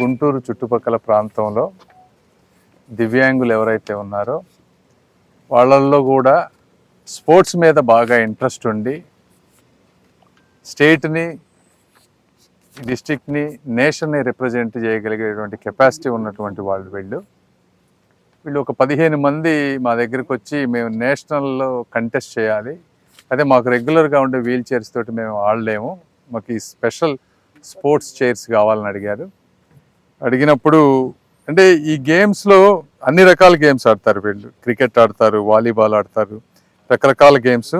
గుంటూరు చుట్టుపక్కల ప్రాంతంలో దివ్యాంగులు ఎవరైతే ఉన్నారో వాళ్ళల్లో కూడా స్పోర్ట్స్ మీద బాగా ఇంట్రెస్ట్ ఉండి స్టేట్ని డిస్టిక్ని నేషన్ని రిప్రజెంట్ చేయగలిగేటువంటి కెపాసిటీ ఉన్నటువంటి వాళ్ళు వీళ్ళు. వీళ్ళు ఒక పదిహేను మంది మా దగ్గరికి వచ్చి మేము నేషనల్లో కంటెస్ట్ చేయాలి. అదే మాకు రెగ్యులర్గా ఉండే వీల్ చైర్స్ తోటి మేము ఆడలేము. మాకు ఈ స్పెషల్ స్పోర్ట్స్ చైర్స్ కావాలని అడిగారు. అడిగినప్పుడు అంటే ఈ గేమ్స్లో అన్ని రకాల గేమ్స్ ఆడతారు వీళ్ళు. క్రికెట్ ఆడతారు వాలీబాల్ ఆడతారు రకరకాల గేమ్స్.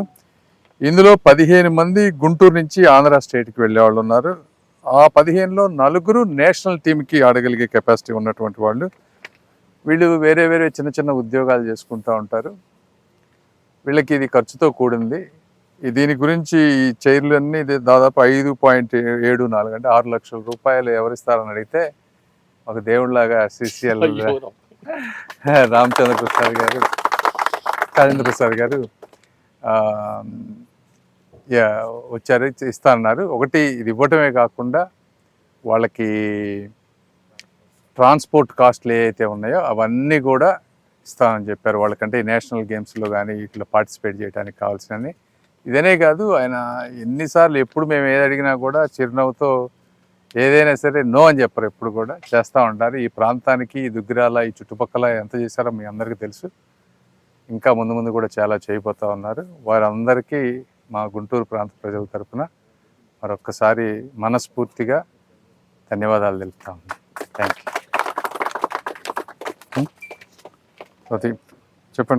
ఇందులో పదిహేను మంది గుంటూరు నుంచి ఆంధ్ర స్టేట్కి వెళ్ళే వాళ్ళు ఉన్నారు. ఆ పదిహేనులో నలుగురు నేషనల్ టీంకి ఆడగలిగే కెపాసిటీ ఉన్నటువంటి వాళ్ళు. వీళ్ళు వేరే వేరే చిన్న చిన్న ఉద్యోగాలు చేసుకుంటూ ఉంటారు. వీళ్ళకి ఇది ఖర్చుతో కూడింది. దీని గురించి ఈ చైర్లన్నీ దాదాపు ఐదు పాయింట్ ఏడు నాలుగు అంటే ఆరు లక్షల రూపాయలు ఎవరిస్తారని అడిగితే ఒక దేవుడిలాగా సిసిఎల్ రామచంద్ర ప్రసాద్ గారు రాజేంద్ర ప్రసాద్ గారు వచ్చారు ఇస్తా అన్నారు ఒకటి ఇది ఇవ్వటమే కాకుండా వాళ్ళకి ట్రాన్స్పోర్ట్ కాస్ట్లు ఏవైతే ఉన్నాయో అవన్నీ కూడా ఇస్తామని చెప్పారు. వాళ్ళకంటే ఈ నేషనల్ గేమ్స్లో కానీ వీటిలో పార్టిసిపేట్ చేయడానికి కావాల్సినవి ఇదనే కాదు ఆయన ఎన్నిసార్లు ఎప్పుడు మేము ఏది అడిగినా కూడా చిరునవ్వుతో ఏదైనా సరే నో అని చెప్పరు ఎప్పుడు కూడా చేస్తూ ఉంటారు. ఈ ప్రాంతానికి ఈ దుగ్గిరాల ఈ చుట్టుపక్కల ఎంత చేశారో మీ అందరికీ తెలుసు. ఇంకా ముందు ముందు కూడా చాలా చేయబోతూ ఉన్నారు. వారందరికీ మా గుంటూరు ప్రాంత ప్రజల తరపున మరొక్కసారి మనస్ఫూర్తిగా ధన్యవాదాలు తెలుపుతాము థ్యాంక్ యూ